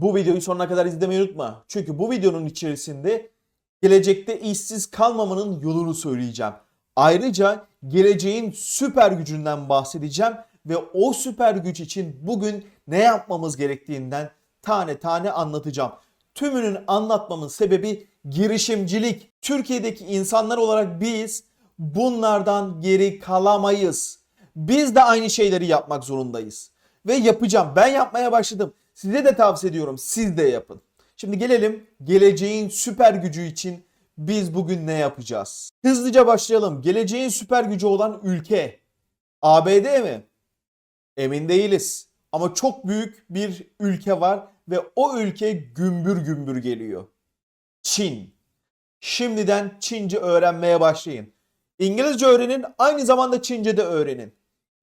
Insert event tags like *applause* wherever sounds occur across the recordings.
Bu videoyu sonuna kadar izlemeyi unutma. Çünkü bu videonun içerisinde gelecekte işsiz kalmamanın yolunu söyleyeceğim. Ayrıca geleceğin süper gücünden bahsedeceğim ve o süper güç için bugün ne yapmamız gerektiğinden tane tane anlatacağım. Tümünün anlatmamın sebebi girişimcilik. Türkiye'deki insanlar olarak biz bunlardan geri kalamayız. Biz de aynı şeyleri yapmak zorundayız. Ve yapacağım. Ben yapmaya başladım. Size de tavsiye ediyorum. Siz de yapın. Şimdi gelelim geleceğin süper gücü için biz bugün ne yapacağız? Hızlıca başlayalım. Geleceğin süper gücü olan ülke ABD mi? Emin değiliz. Ama çok büyük bir ülke var ve o ülke gümbür gümbür geliyor. Çin. Şimdiden Çince öğrenmeye başlayın. İngilizce öğrenin, aynı zamanda Çince de öğrenin.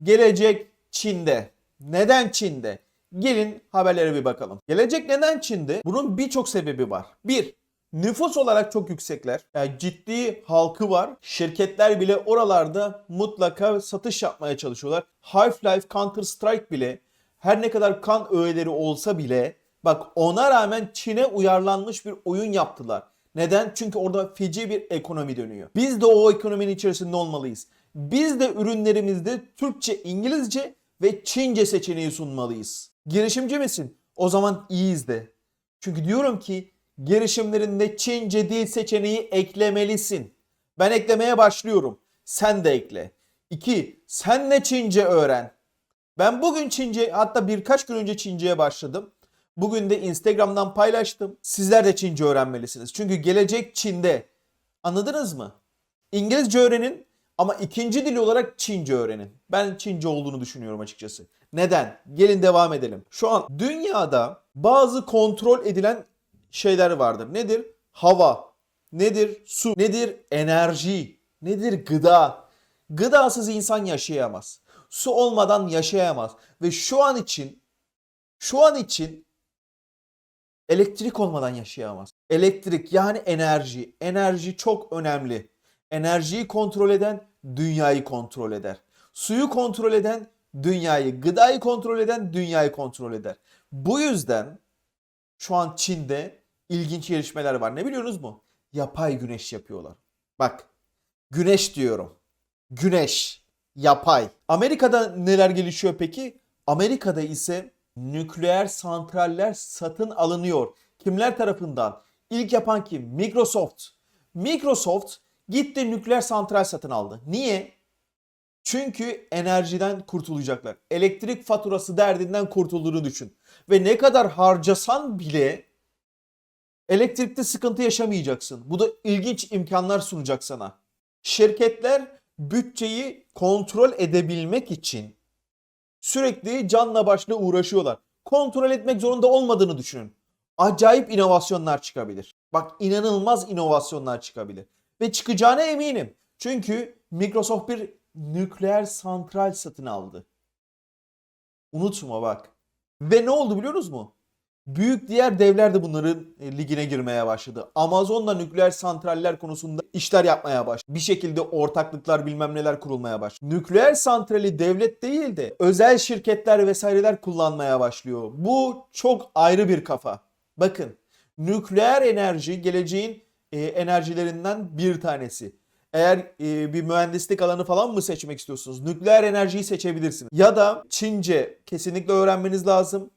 Gelecek Çin'de. Neden Çin'de? Gelin haberlere bir bakalım. Gelecek neden Çin'de? Bunun birçok sebebi var. Bir, nüfus olarak çok yüksekler. Yani ciddi halkı var. Şirketler bile oralarda mutlaka satış yapmaya çalışıyorlar. Half-Life, Counter Strike bile her ne kadar kan öğeleri olsa bile bak ona rağmen Çin'e uyarlanmış bir oyun yaptılar. Neden? Çünkü orada feci bir ekonomi dönüyor. Biz de o ekonominin içerisinde olmalıyız. Biz de ürünlerimizde Türkçe, İngilizce ve Çince seçeneği sunmalıyız. Girişimci misin? O zaman iyi izle. Çünkü diyorum ki girişimlerinde Çince dil seçeneği eklemelisin. Ben eklemeye başlıyorum. Sen de ekle. 2. Sen de Çince öğren. Ben bugün Çince hatta birkaç gün önce Çince'ye başladım. Bugün de Instagram'dan paylaştım. Sizler de Çince öğrenmelisiniz. Çünkü gelecek Çin'de. Anladınız mı? İngilizce öğrenin ama ikinci dil olarak Çince öğrenin. Ben Çince olduğunu düşünüyorum açıkçası. Neden? Gelin devam edelim. Şu an dünyada bazı kontrol edilen şeyler vardır. Nedir? Hava. Nedir? Su. Nedir? Enerji. Nedir? Gıda. Gıdasız insan yaşayamaz. Su olmadan yaşayamaz. Ve şu an için şu an için elektrik olmadan yaşayamaz. Elektrik yani enerji. Enerji çok önemli. Enerjiyi kontrol eden dünyayı kontrol eder. Suyu kontrol eden dünyayı, gıdayı kontrol eden dünyayı kontrol eder. Bu yüzden şu an Çin'de ilginç gelişmeler var. Ne biliyorsunuz mu? Yapay güneş yapıyorlar. Bak, güneş diyorum. Güneş, yapay. Amerika'da neler gelişiyor peki? Amerika'da ise nükleer santraller satın alınıyor. Kimler tarafından? İlk yapan kim? Microsoft. Microsoft gitti nükleer santral satın aldı. Niye? Çünkü enerjiden kurtulacaklar. Elektrik faturası derdinden kurtulduğunu düşün. Ve ne kadar harcasan bile elektrikte sıkıntı yaşamayacaksın. Bu da ilginç imkanlar sunacak sana. Şirketler bütçeyi kontrol edebilmek için sürekli canla başla uğraşıyorlar. Kontrol etmek zorunda olmadığını düşünün. Acayip inovasyonlar çıkabilir. Bak inanılmaz inovasyonlar çıkabilir. Ve çıkacağına eminim. Çünkü Microsoft bir nükleer santral satın aldı. Unutma bak. Ve ne oldu biliyor musunuz mu? Büyük diğer devler de bunların e, ligine girmeye başladı. Amazon'la nükleer santraller konusunda işler yapmaya başladı. Bir şekilde ortaklıklar bilmem neler kurulmaya başladı. Nükleer santrali devlet değil de özel şirketler vesaireler kullanmaya başlıyor. Bu çok ayrı bir kafa. Bakın nükleer enerji geleceğin e, enerjilerinden bir tanesi. Eğer e, bir mühendislik alanı falan mı seçmek istiyorsunuz? Nükleer enerjiyi seçebilirsiniz. Ya da Çince kesinlikle öğrenmeniz lazım.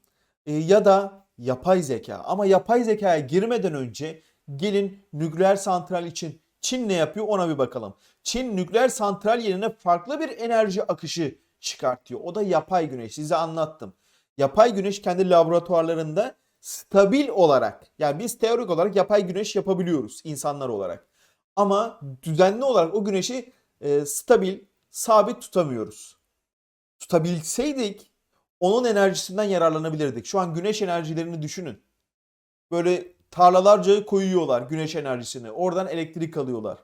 E, ya da yapay zeka. Ama yapay zekaya girmeden önce gelin nükleer santral için Çin ne yapıyor ona bir bakalım. Çin nükleer santral yerine farklı bir enerji akışı çıkartıyor. O da yapay güneş. Size anlattım. Yapay güneş kendi laboratuvarlarında stabil olarak yani biz teorik olarak yapay güneş yapabiliyoruz insanlar olarak. Ama düzenli olarak o güneşi e, stabil, sabit tutamıyoruz. Tutabilseydik onun enerjisinden yararlanabilirdik. Şu an güneş enerjilerini düşünün. Böyle tarlalarca koyuyorlar güneş enerjisini. Oradan elektrik alıyorlar.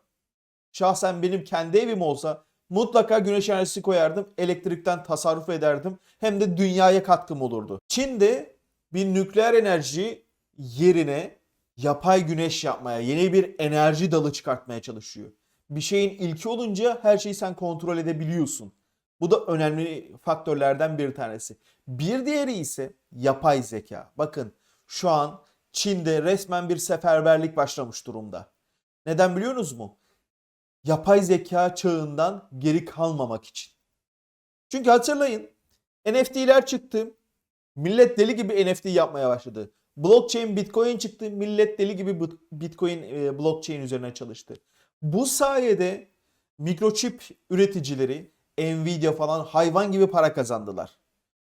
Şahsen benim kendi evim olsa mutlaka güneş enerjisi koyardım. Elektrikten tasarruf ederdim. Hem de dünyaya katkım olurdu. Çin'de bir nükleer enerji yerine yapay güneş yapmaya, yeni bir enerji dalı çıkartmaya çalışıyor. Bir şeyin ilki olunca her şeyi sen kontrol edebiliyorsun. Bu da önemli faktörlerden bir tanesi. Bir diğeri ise yapay zeka. Bakın şu an Çin'de resmen bir seferberlik başlamış durumda. Neden biliyorsunuz mu? Yapay zeka çağından geri kalmamak için. Çünkü hatırlayın NFT'ler çıktı. Millet deli gibi NFT yapmaya başladı. Blockchain, Bitcoin çıktı. Millet deli gibi Bitcoin e, blockchain üzerine çalıştı. Bu sayede mikroçip üreticileri Nvidia falan hayvan gibi para kazandılar.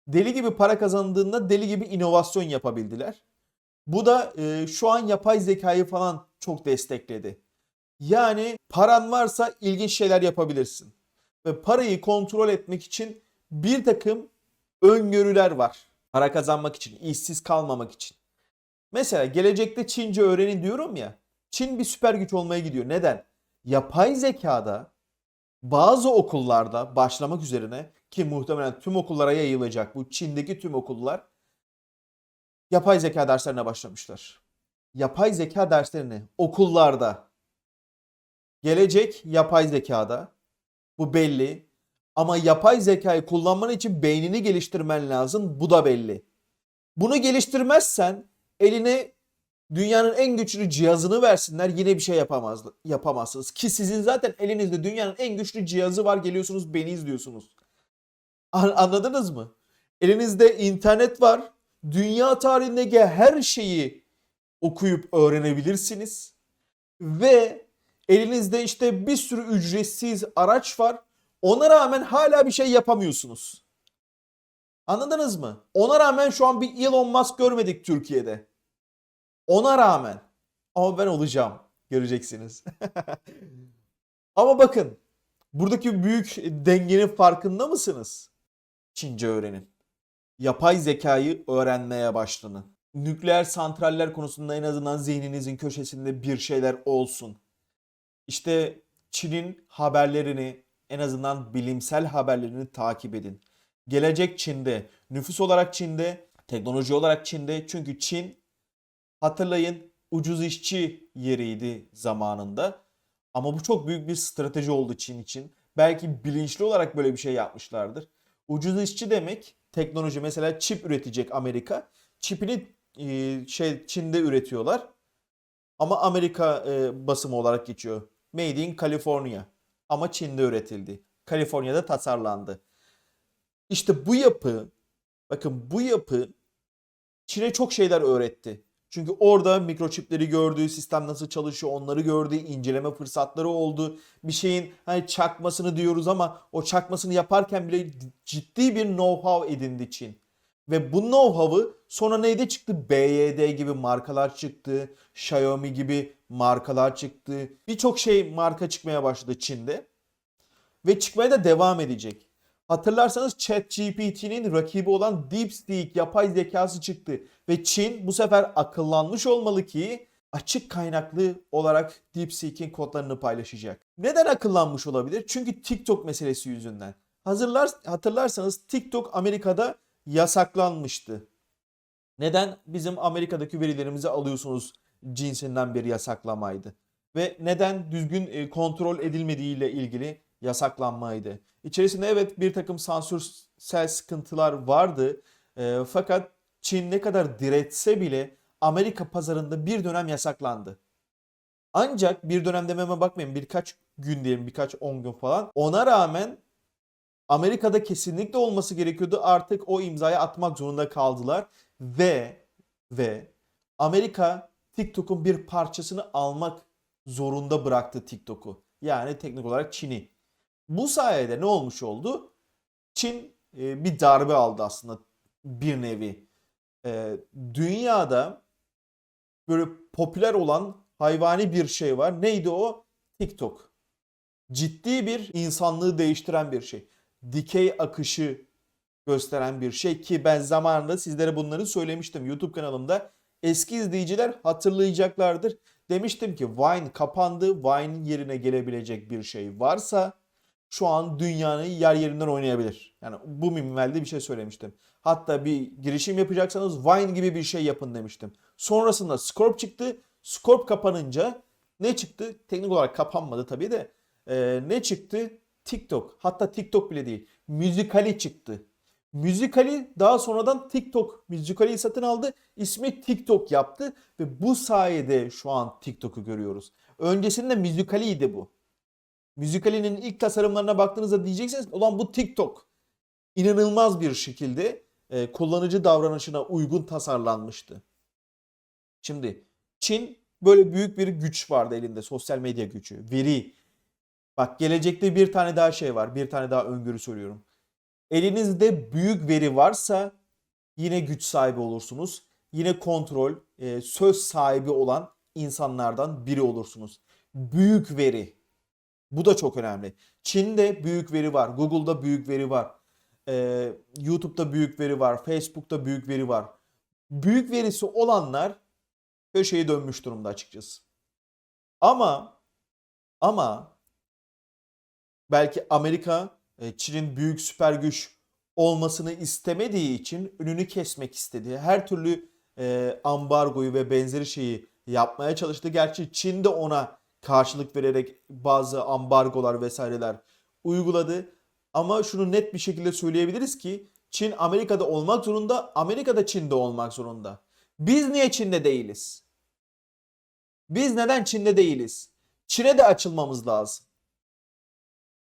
Deli gibi para kazandığında deli gibi inovasyon yapabildiler. Bu da e, şu an yapay zekayı falan çok destekledi. Yani paran varsa ilginç şeyler yapabilirsin. Ve parayı kontrol etmek için bir takım öngörüler var. Para kazanmak için, işsiz kalmamak için. Mesela gelecekte Çince öğrenin diyorum ya. Çin bir süper güç olmaya gidiyor. Neden? Yapay zekada bazı okullarda başlamak üzerine ki muhtemelen tüm okullara yayılacak bu Çin'deki tüm okullar yapay zeka derslerine başlamışlar. Yapay zeka derslerini okullarda gelecek yapay zekada bu belli. Ama yapay zekayı kullanman için beynini geliştirmen lazım. Bu da belli. Bunu geliştirmezsen eline dünyanın en güçlü cihazını versinler yine bir şey yapamaz, yapamazsınız. Ki sizin zaten elinizde dünyanın en güçlü cihazı var geliyorsunuz beni izliyorsunuz. An- Anladınız mı? Elinizde internet var. Dünya tarihindeki her şeyi okuyup öğrenebilirsiniz. Ve elinizde işte bir sürü ücretsiz araç var. Ona rağmen hala bir şey yapamıyorsunuz. Anladınız mı? Ona rağmen şu an bir Elon Musk görmedik Türkiye'de. Ona rağmen. Ama ben olacağım. Göreceksiniz. *laughs* Ama bakın. Buradaki büyük dengenin farkında mısınız? Çince öğrenin. Yapay zekayı öğrenmeye başlayın. Nükleer santraller konusunda en azından zihninizin köşesinde bir şeyler olsun. İşte Çin'in haberlerini, en azından bilimsel haberlerini takip edin. Gelecek Çin'de, nüfus olarak Çin'de, teknoloji olarak Çin'de. Çünkü Çin hatırlayın ucuz işçi yeriydi zamanında. Ama bu çok büyük bir strateji oldu Çin için. Belki bilinçli olarak böyle bir şey yapmışlardır. Ucuz işçi demek teknoloji mesela çip üretecek Amerika. Çipini e, şey Çin'de üretiyorlar. Ama Amerika e, basımı olarak geçiyor. Made in California. Ama Çin'de üretildi. Kaliforniya'da tasarlandı. İşte bu yapı, bakın bu yapı Çin'e çok şeyler öğretti. Çünkü orada mikroçipleri gördü, sistem nasıl çalışıyor onları gördü, inceleme fırsatları oldu. Bir şeyin hani çakmasını diyoruz ama o çakmasını yaparken bile ciddi bir know-how edindi Çin. Ve bu know-how'ı sonra neyde çıktı? BYD gibi markalar çıktı. Xiaomi gibi markalar çıktı. Birçok şey marka çıkmaya başladı Çin'de. Ve çıkmaya da devam edecek. Hatırlarsanız ChatGPT'nin rakibi olan DeepSeek yapay zekası çıktı. Ve Çin bu sefer akıllanmış olmalı ki açık kaynaklı olarak DeepSeek'in kodlarını paylaşacak. Neden akıllanmış olabilir? Çünkü TikTok meselesi yüzünden. Hazırlar, hatırlarsanız TikTok Amerika'da yasaklanmıştı. Neden? Bizim Amerika'daki verilerimizi alıyorsunuz cinsinden bir yasaklamaydı. Ve neden düzgün e, kontrol edilmediği ile ilgili yasaklanmaydı. İçerisinde evet bir takım sansürsel sıkıntılar vardı. E, fakat Çin ne kadar diretse bile Amerika pazarında bir dönem yasaklandı. Ancak bir dönem dememe bakmayın birkaç gün diyelim birkaç on gün falan. Ona rağmen Amerika'da kesinlikle olması gerekiyordu. Artık o imzayı atmak zorunda kaldılar ve ve Amerika TikTok'un bir parçasını almak zorunda bıraktı TikTok'u. Yani teknik olarak Çin'i. Bu sayede ne olmuş oldu? Çin e, bir darbe aldı aslında bir nevi. E, dünyada böyle popüler olan hayvani bir şey var. Neydi o? TikTok. Ciddi bir insanlığı değiştiren bir şey. Dikey akışı gösteren bir şey ki ben zamanında sizlere bunları söylemiştim YouTube kanalımda. Eski izleyiciler hatırlayacaklardır. Demiştim ki Vine kapandı. Vine'in yerine gelebilecek bir şey varsa şu an dünyanın yer yerinden oynayabilir. Yani bu minvalde bir şey söylemiştim. Hatta bir girişim yapacaksanız Vine gibi bir şey yapın demiştim. Sonrasında Scorp çıktı. Scorp kapanınca ne çıktı? Teknik olarak kapanmadı tabii de. Ee, ne çıktı? TikTok. Hatta TikTok bile değil. Müzikali çıktı. Müzikali daha sonradan TikTok Müzikali satın aldı. İsmi TikTok yaptı ve bu sayede şu an TikTok'u görüyoruz. Öncesinde Müzikaliydi bu. Müzikalinin ilk tasarımlarına baktığınızda diyeceksiniz ki, ulan bu TikTok. İnanılmaz bir şekilde e, kullanıcı davranışına uygun tasarlanmıştı. Şimdi Çin böyle büyük bir güç vardı elinde sosyal medya gücü, veri. Bak gelecekte bir tane daha şey var. Bir tane daha öngörü söylüyorum. Elinizde büyük veri varsa yine güç sahibi olursunuz. Yine kontrol, e, söz sahibi olan insanlardan biri olursunuz. Büyük veri. Bu da çok önemli. Çin'de büyük veri var. Google'da büyük veri var. e, YouTube'da büyük veri var. Facebook'ta büyük veri var. Büyük verisi olanlar köşeyi dönmüş durumda açıkçası. Ama ama belki Amerika e, Çin'in büyük süper güç olmasını istemediği için önünü kesmek istedi. Her türlü e, ambargoyu ve benzeri şeyi yapmaya çalıştı. Gerçi Çin de ona karşılık vererek bazı ambargolar vesaireler uyguladı. Ama şunu net bir şekilde söyleyebiliriz ki Çin Amerika'da olmak zorunda, Amerika da Çin'de olmak zorunda. Biz niye Çin'de değiliz? Biz neden Çin'de değiliz? Çin'e de açılmamız lazım.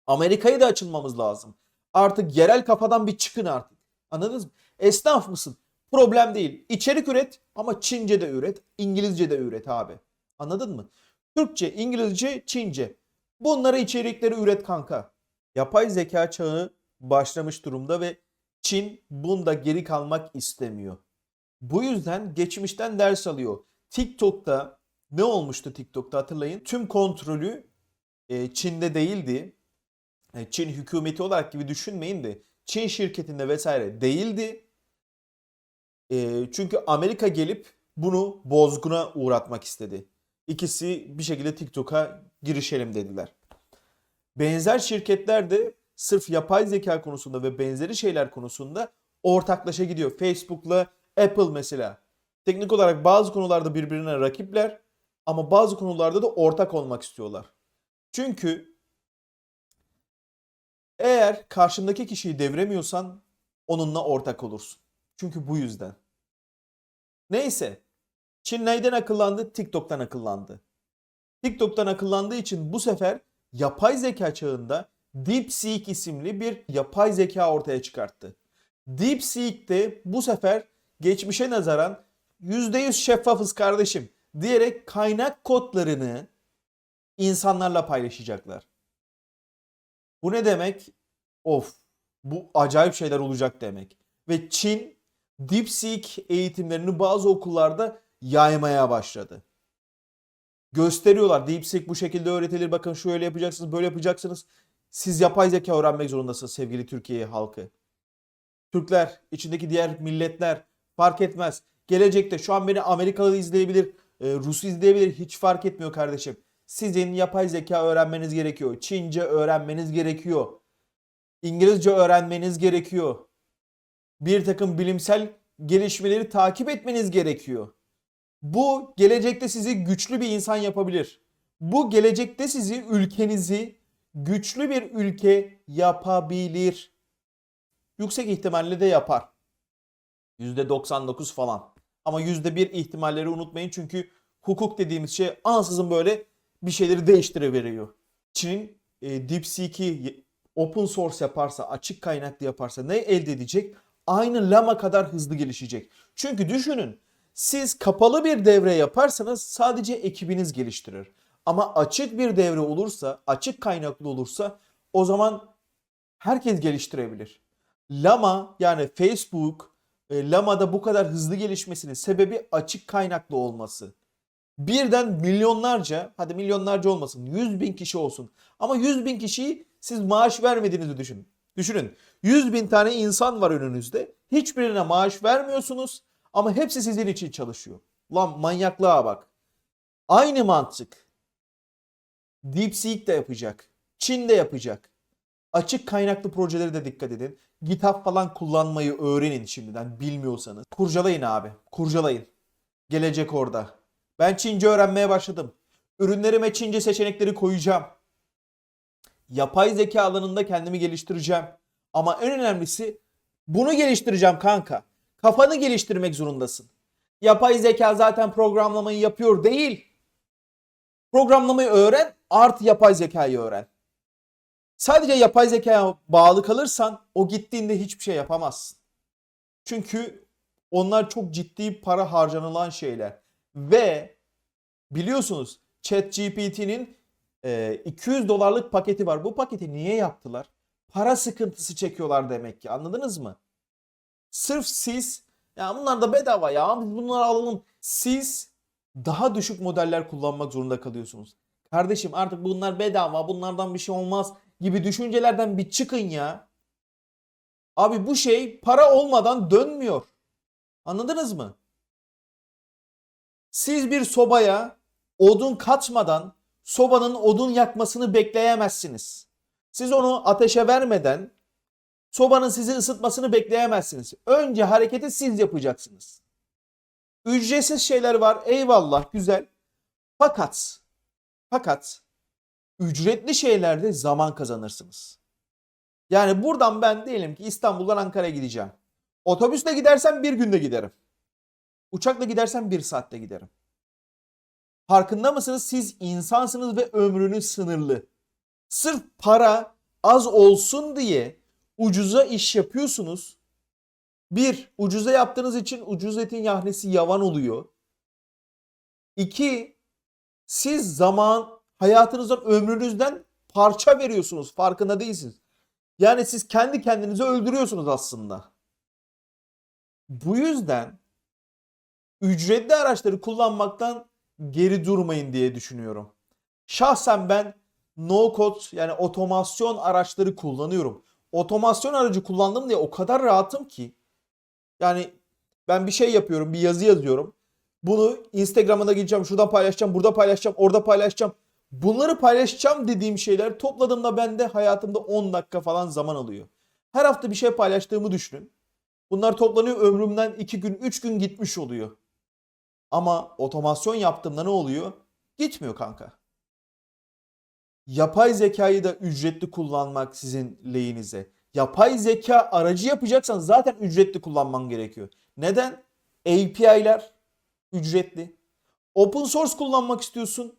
Amerika'ya da açılmamız lazım. Artık yerel kafadan bir çıkın artık. Anladınız mı? Esnaf mısın? Problem değil. İçerik üret ama Çince de üret, İngilizce de üret abi. Anladın mı? Türkçe, İngilizce, Çince. Bunları içerikleri üret kanka. Yapay zeka çağı başlamış durumda ve Çin bunda geri kalmak istemiyor. Bu yüzden geçmişten ders alıyor. TikTok'ta ne olmuştu TikTok'ta hatırlayın. Tüm kontrolü e, Çin'de değildi. E, Çin hükümeti olarak gibi düşünmeyin de Çin şirketinde vesaire değildi. E, çünkü Amerika gelip bunu bozguna uğratmak istedi. İkisi bir şekilde TikTok'a girişelim dediler. Benzer şirketler de sırf yapay zeka konusunda ve benzeri şeyler konusunda ortaklaşa gidiyor. Facebook'la Apple mesela. Teknik olarak bazı konularda birbirine rakipler ama bazı konularda da ortak olmak istiyorlar. Çünkü eğer karşındaki kişiyi devremiyorsan onunla ortak olursun. Çünkü bu yüzden. Neyse. Çin neyden akıllandı? TikTok'tan akıllandı. TikTok'tan akıllandığı için bu sefer yapay zeka çağında DeepSeek isimli bir yapay zeka ortaya çıkarttı. DeepSeek de bu sefer geçmişe nazaran %100 şeffafız kardeşim diyerek kaynak kodlarını insanlarla paylaşacaklar. Bu ne demek? Of bu acayip şeyler olacak demek. Ve Çin DeepSeek eğitimlerini bazı okullarda yaymaya başladı. Gösteriyorlar. DeepSeek bu şekilde öğretilir. Bakın şöyle yapacaksınız, böyle yapacaksınız. Siz yapay zeka öğrenmek zorundasınız sevgili Türkiye halkı. Türkler, içindeki diğer milletler fark etmez. Gelecekte şu an beni Amerikalı izleyebilir, e, Rus izleyebilir hiç fark etmiyor kardeşim. Sizin yapay zeka öğrenmeniz gerekiyor. Çince öğrenmeniz gerekiyor. İngilizce öğrenmeniz gerekiyor. Bir takım bilimsel gelişmeleri takip etmeniz gerekiyor. Bu gelecekte sizi güçlü bir insan yapabilir. Bu gelecekte sizi ülkenizi güçlü bir ülke yapabilir. Yüksek ihtimalle de yapar. %99 falan. Ama %1 ihtimalleri unutmayın çünkü hukuk dediğimiz şey ansızın böyle bir şeyleri değiştiriveriyor. Çin'in e, DeepSeek'i open source yaparsa, açık kaynaklı yaparsa ne elde edecek? Aynı Lama kadar hızlı gelişecek. Çünkü düşünün siz kapalı bir devre yaparsanız sadece ekibiniz geliştirir. Ama açık bir devre olursa, açık kaynaklı olursa o zaman herkes geliştirebilir. Lama yani Facebook, e, Lama'da bu kadar hızlı gelişmesinin sebebi açık kaynaklı olması. Birden milyonlarca, hadi milyonlarca olmasın, 100 bin kişi olsun. Ama 100 bin kişiyi siz maaş vermediğinizi düşünün. Düşünün 100 bin tane insan var önünüzde. Hiçbirine maaş vermiyorsunuz ama hepsi sizin için çalışıyor. Lan manyaklığa bak. Aynı mantık. DeepSeek de yapacak. Çin de yapacak. Açık kaynaklı projeleri de dikkat edin. GitHub falan kullanmayı öğrenin şimdiden bilmiyorsanız. Kurcalayın abi. Kurcalayın. Gelecek orada. Ben Çince öğrenmeye başladım. Ürünlerime Çince seçenekleri koyacağım. Yapay zeka alanında kendimi geliştireceğim. Ama en önemlisi Bunu geliştireceğim kanka. Kafanı geliştirmek zorundasın. Yapay zeka zaten programlamayı yapıyor değil. Programlamayı öğren, artı yapay zekayı öğren. Sadece yapay zekaya bağlı kalırsan o gittiğinde hiçbir şey yapamazsın. Çünkü onlar çok ciddi para harcanılan şeyler. Ve biliyorsunuz ChatGPT'nin e, 200 dolarlık paketi var. Bu paketi niye yaptılar? Para sıkıntısı çekiyorlar demek ki. Anladınız mı? Sırf siz ya bunlar da bedava ya bunları alalım. Siz daha düşük modeller kullanmak zorunda kalıyorsunuz. Kardeşim artık bunlar bedava bunlardan bir şey olmaz gibi düşüncelerden bir çıkın ya. Abi bu şey para olmadan dönmüyor. Anladınız mı? Siz bir sobaya odun katmadan sobanın odun yakmasını bekleyemezsiniz. Siz onu ateşe vermeden sobanın sizi ısıtmasını bekleyemezsiniz. Önce hareketi siz yapacaksınız. Ücretsiz şeyler var. Eyvallah güzel. Fakat fakat ücretli şeylerde zaman kazanırsınız. Yani buradan ben diyelim ki İstanbul'dan Ankara'ya gideceğim. Otobüsle gidersem bir günde giderim. Uçakla gidersem bir saatte giderim. Farkında mısınız? Siz insansınız ve ömrünüz sınırlı. Sırf para az olsun diye ucuza iş yapıyorsunuz. Bir, ucuza yaptığınız için ucuz etin yahnesi yavan oluyor. İki, siz zaman hayatınızdan, ömrünüzden parça veriyorsunuz. Farkında değilsiniz. Yani siz kendi kendinizi öldürüyorsunuz aslında. Bu yüzden ücretli araçları kullanmaktan geri durmayın diye düşünüyorum. Şahsen ben no code yani otomasyon araçları kullanıyorum. Otomasyon aracı kullandım diye o kadar rahatım ki. Yani ben bir şey yapıyorum, bir yazı yazıyorum. Bunu Instagram'a da gideceğim, şurada paylaşacağım, burada paylaşacağım, orada paylaşacağım. Bunları paylaşacağım dediğim şeyler topladığımda bende hayatımda 10 dakika falan zaman alıyor. Her hafta bir şey paylaştığımı düşünün. Bunlar toplanıyor ömrümden 2 gün 3 gün gitmiş oluyor. Ama otomasyon yaptığımda ne oluyor? Gitmiyor kanka. Yapay zekayı da ücretli kullanmak sizin lehinize. Yapay zeka aracı yapacaksan zaten ücretli kullanman gerekiyor. Neden? API'ler ücretli. Open source kullanmak istiyorsun.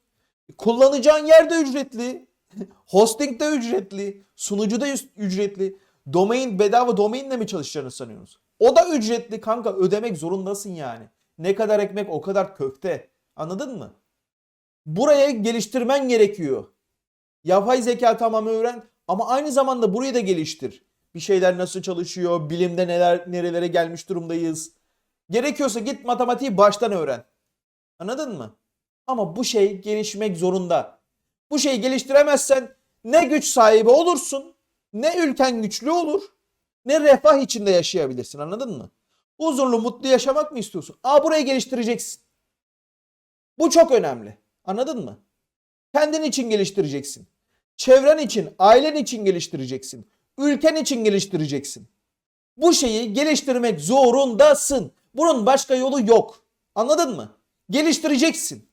Kullanacağın yer de ücretli. *laughs* Hosting de ücretli. Sunucu da ücretli. Domain bedava domainle mi çalışacağını sanıyorsunuz? O da ücretli kanka ödemek zorundasın yani. Ne kadar ekmek o kadar köfte. Anladın mı? Buraya geliştirmen gerekiyor. Yapay zeka tamam öğren ama aynı zamanda burayı da geliştir. Bir şeyler nasıl çalışıyor, bilimde neler nerelere gelmiş durumdayız. Gerekiyorsa git matematiği baştan öğren. Anladın mı? Ama bu şey gelişmek zorunda. Bu şeyi geliştiremezsen ne güç sahibi olursun, ne ülken güçlü olur, ne refah içinde yaşayabilirsin. Anladın mı? Huzurlu, mutlu yaşamak mı istiyorsun? Aa burayı geliştireceksin. Bu çok önemli. Anladın mı? Kendin için geliştireceksin. Çevren için, ailen için geliştireceksin. Ülken için geliştireceksin. Bu şeyi geliştirmek zorundasın. Bunun başka yolu yok. Anladın mı? Geliştireceksin.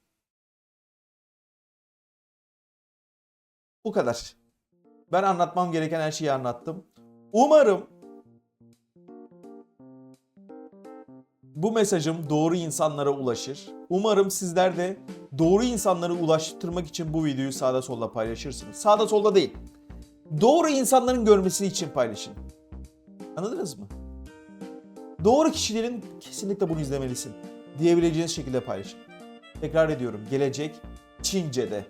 Bu kadar. Ben anlatmam gereken her şeyi anlattım. Umarım bu mesajım doğru insanlara ulaşır. Umarım sizler de doğru insanları ulaştırmak için bu videoyu sağda solda paylaşırsınız. Sağda solda değil. Doğru insanların görmesi için paylaşın. Anladınız mı? Doğru kişilerin kesinlikle bunu izlemelisin diyebileceğiniz şekilde paylaşın. Tekrar ediyorum. Gelecek Çince'de.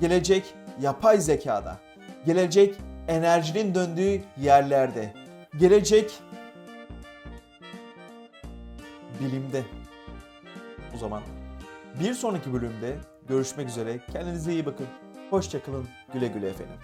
Gelecek yapay zekada. Gelecek enerjinin döndüğü yerlerde. Gelecek bilimde. O zaman bir sonraki bölümde görüşmek üzere. Kendinize iyi bakın. Hoşçakalın. Güle güle efendim.